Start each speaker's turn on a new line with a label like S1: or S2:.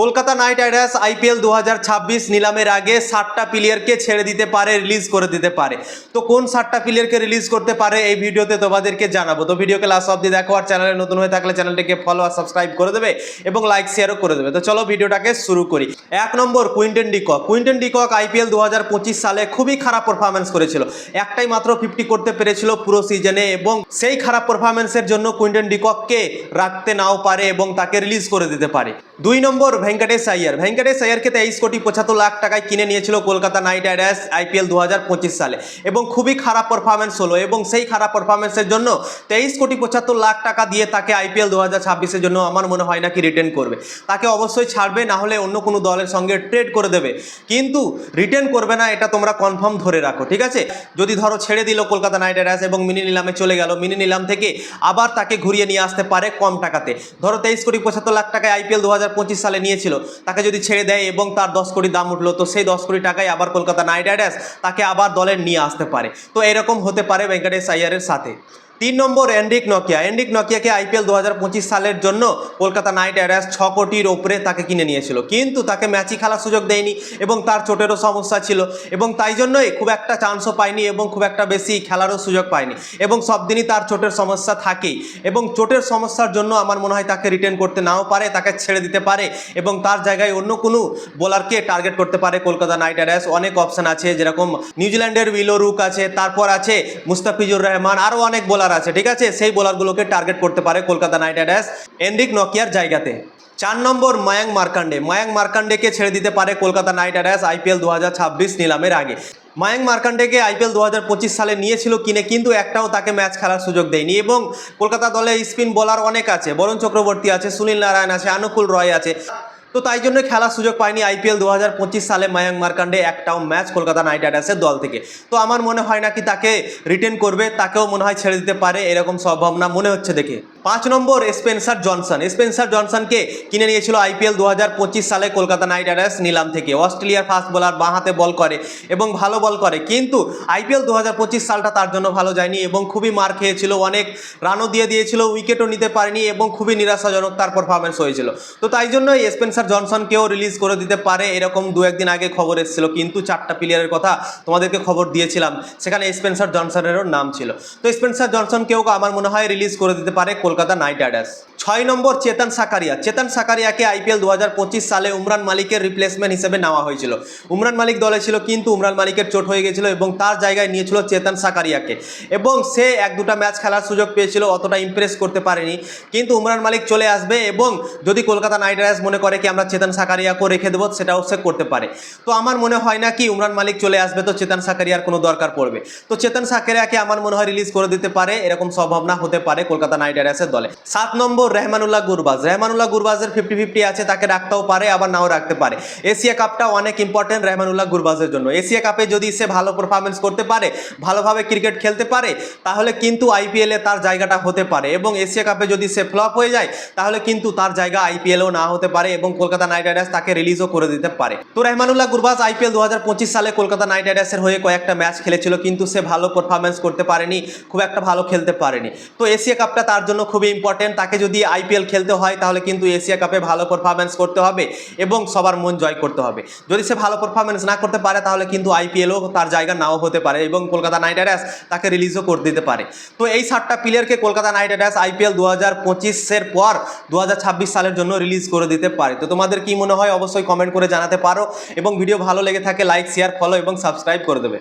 S1: Kolkata Knight Riders IPL দু হাজার ছাব্বিশ নিলামের আগে ষাটটা প্লেয়ারকে ছেড়ে দিতে পারে, রিলিজ করে দিতে পারে। তো কোন ষাটটা প্লেয়ারকে রিলিজ করতে পারে এই ভিডিওতে তোমাদেরকে জানাব। তো ভিডিওকে লাস্ট অব্দি দেখো আর চ্যানেলে নতুন হয়ে থাকলে চ্যানেলটিকে ফলো আর সাবস্ক্রাইব করে দেবে এবং লাইক শেয়ারও করে দেবে। তো চলো ভিডিওটাকে শুরু করি। এক নম্বর Quinton de Kock. Quinton de Kock IPL দু হাজার পঁচিশ সালে খুবই খারাপ পারফরমেন্স করেছিল। একটাই মাত্র ফিফটি করতে পেরেছিল পুরো সিজনে এবং সেই খারাপ পারফরমেন্সের জন্য কুইন্টেন ডিকককে রাখতে নাও পারে এবং তাকে রিলিজ করে দিতে পারে। দুই নম্বর ভেঙ্কটেশ আয়ার ভেঙ্কটেশ আয়ারকে তেইশ কোটি পঁচাত্তর লাখ টাকায় কিনে নিয়েছিল কলকাতা নাইট রাইডার্স আইপিএল দু হাজার পঁচিশ সালে। এবং খুবই খারাপ পারফরমেন্স হলো এবং সেই খারাপ পারফরমেন্সের জন্য তেইশ কোটি পঁচাত্তর লাখ টাকা দিয়ে তাকে আইপিএল দু হাজার জন্য আমার মনে হয় না কি রিটার্ন করবে। তাকে অবশ্যই ছাড়বে, না হলে অন্য কোনো দলের সঙ্গে ট্রেড করে দেবে। কিন্তু রিটার্ন করবে না, এটা তোমরা কনফার্ম ধরে রাখো, ঠিক আছে? যদি ধরো ছেড়ে দিল কলকাতা নাইট রাইডার্স এবং মিনি নিলামে চলে গেল, মিনি নিলাম থেকে আবার তাকে ঘুরিয়ে নিয়ে আসতে পারে কম টাকাতে। ধরো তেইশ কোটি পঁচাত্তর লাখ টাকায় আইপিএল দু সালে নিয়েছিল। তাকে যদি ছেড়ে দেয় এবং তার দশ কোটি দাম উঠল, তো সেই দশ কোটি টাকায় আবার কলকাতা নাইট রাইডার্স তাকে আবার দলের নিয়ে আসতে পারে। তো এরকম হতে পারে ভেঙ্কটেশ আয়ারের সাথে। তিন নম্বর এন্ড্রিক নকিয়া। এন্ড্রিক নকিয়াকে আইপিএল দু হাজার পঁচিশ সালের জন্য কলকাতা নাইট রাইডার্স ছ কোটির ওপরে তাকে কিনে নিয়েছিল। কিন্তু তাকে ম্যাচই খেলার সুযোগ দেয়নি এবং তার চোটেরও সমস্যা ছিল এবং তাই জন্যই খুব একটা চান্সও পায়নি এবং খুব একটা বেশি খেলারও সুযোগ পায়নি এবং সব দিনই তার চোটের সমস্যা থাকেই এবং চোটের সমস্যার জন্য আমার মনে হয় তাকে রিটার্ন করতে নাও পারে, তাকে ছেড়ে দিতে পারে এবং তার জায়গায় অন্য কোনো বোলারকে টার্গেট করতে পারে কলকাতা নাইট রাইডার্স। অনেক অপশান আছে যেরকম নিউজিল্যান্ডের উইলো রুক আছে, তারপর আছে মুস্তাফিজুর রহমান, আরও অনেক বোলার আছে, ঠিক আছে? সেই বোলারগুলোকে টার্গেট করতে পারে কলকাতা নাইট রাইডার্স এন্ডিক নকিয়ার জায়গাতে। চার নম্বর মায়াঙ্ক মার্কান্ডে মায়াঙ্ক মার্কান্ডেকে ছেড়ে দিতে পারে কলকাতা নাইট রাইডার্স আইপিএল দু হাজার ছাব্বিশ নিলামের আগে। মায়াং মার্কান্ডেকে আইপিএল দু হাজার পঁচিশ সালে নিয়েছিল কিনে, কিন্তু একটাও তাকে ম্যাচ খেলার সুযোগ দেয়নি এবং কলকাতা দলে স্পিন বোলার অনেক আছে। বরুণ চক্রবর্তী আছে, সুনীল নারায়ণ আছে, আনুকুল রয় আছে। তো তাই জন্য খেলার সুযোগ পায়নি আইপিএল দু হাজার পঁচিশ সালে মায়াঙ্ক মার্কান্ডে একটাও ম্যাচ কলকাতা নাইট রাইডার্সের দল থেকে। তো আমার মনে হয় না কি তাকে রিটেন করবে, তাকেও মনে হয় ছেড়ে দিতে পারে, এরকম সম্ভাবনা মনে হচ্ছে দেখে। পাঁচ নম্বর স্পেন্সার জনসন। স্পেন্সার জনসনকে কিনে নিয়েছিল আইপিএল দু হাজার পঁচিশ সালে কলকাতা নাইট রাইডার্স নিলাম থেকে। অস্ট্রেলিয়ার ফাস্ট বোলার বাঁ হাতে বল করে এবং ভালো বল করে। কিন্তু আইপিএল দু হাজার পঁচিশ সালটা তার জন্য ভালো যায়নি এবং খুবই মার খেয়েছিল, অনেক রানও দিয়ে দিয়েছিল, উইকেটও নিতে পারেনি এবং খুবই নিরাশাজনক তার পারফরমেন্স হয়েছিল। তো তাই জন্য স্পেন্সার জনসনকেও রিলিজ করে দিতে পারে এরকম দু একদিন আগে খবর এসেছিল। কিন্তু চারটা প্লেয়ারের কথা তোমাদেরকে খবর দিয়েছিলাম। সেখানে স্পেন্সার জনসনেরও নাম ছিল। তো স্পেন্সার জনসনকেও আমার মনে হয় রিলিজ করে দিতে পারে কলকাতা নাইট রাইডার্স ছয় নম্বর চেতন সাকারিয়া। চেতন সাকারিয়াকে আইপিএল দু হাজার পঁচিশ সালে উমরান মালিকের রিপ্লেসমেন্ট হিসেবে নেওয়া হয়েছিল। উমরান মালিক দলে ছিল কিন্তু উমরান মালিকের চোট হয়ে গেছিল এবং তার জায়গায় নিয়েছিল চেতন সাকারিয়াকে। এবং সে এক দুটা ম্যাচ খেলার সুযোগ পেয়েছিল, অতটা ইমপ্রেস করতে পারেনি। কিন্তু উমরান মালিক চলে আসবে এবং যদি কলকাতা নাইট রাইডার্স মনে করে কি আমরা চেতন সাকারিয়াকেও রেখে দেবো, সেটাও সে করতে পারে। তো আমার মনে হয় না কি উমরান মালিক চলে আসবে তো চেতন সাকারিয়ার কোনো দরকার পড়বে। তো চেতন সাকারিয়াকে আমার মনে হয় রিলিজ করে দিতে পারে, এরকম সম্ভাবনা হতে পারে কলকাতা নাইট রাইডার্সের দলে। সাত নম্বর রেহমানুল্লাহ গুরবাজ। রেহমানুল্লাহ গুরবাজের ফিফটি ফিফটি আছে, তাকে রাখতেও পারে, আবার নাও রাখতে পারে। এশিয়া কাপটা অনেক ইম্পর্টেন্ট রেহমানুল্লাহ গুরবাজের জন্য। এশিয়া কাপে যদি সে ভালো পারফরমেন্স করতে পারে, ভালোভাবে ক্রিকেট খেলতে পারে, তাহলে কিন্তু আইপিএলে তার জায়গাটা হতে পারে। এবং এশিয়া কাপে যদি সে ফ্লপ হয়ে যায়, তাহলে কিন্তু তার জায়গা আইপিএলও না হতে পারে এবং কলকাতা নাইট রাইডার্স তাকে রিলিজও করে দিতে পারে। তো রেহমানুল্লাহ গুরবাজ আইপিএল দু হাজার পঁচিশ সালে কলকাতা নাইট রাইডার্সের হয়ে কয়েকটা ম্যাচ খেলেছিল, কিন্তু সে ভালো পারফরমেন্স করতে পারেনি, খুব একটা ভালো খেলতে পারেনি। তো এশিয়া কাপটা তার জন্য খুবই ইম্পর্টেন্ট তাকে যদি আইপিএল খেলতে হয়, তাহলে কিন্তু এশিয়া কাপে ভালো পারফরমেন্স করতে হবে এবং সবার মন জয় করতে হবে। যদি সে ভালো পারফরমেন্স না করতে পারে, তাহলে কিন্তু আইপিএলও তার জায়গা নাও হতে পারে এবং কলকাতা নাইট রাইডার্স তাকে রিলিজও করে দিতে পারে। তো এই সাতটা প্লেয়ারকে কলকাতা নাইট রাইডার্স আইপিএল দু হাজার পঁচিশের পর দু হাজার ছাব্বিশ সালের জন্য রিলিজ করে দিতে পারে। তো তোমাদের কি মনে হয়, অবশ্যই কমেন্ট করে জানাতে পারো এবং ভিডিও ভালো লেগে থাকে লাইক শেয়ার ফলো এবং সাবস্ক্রাইব করে দেবে।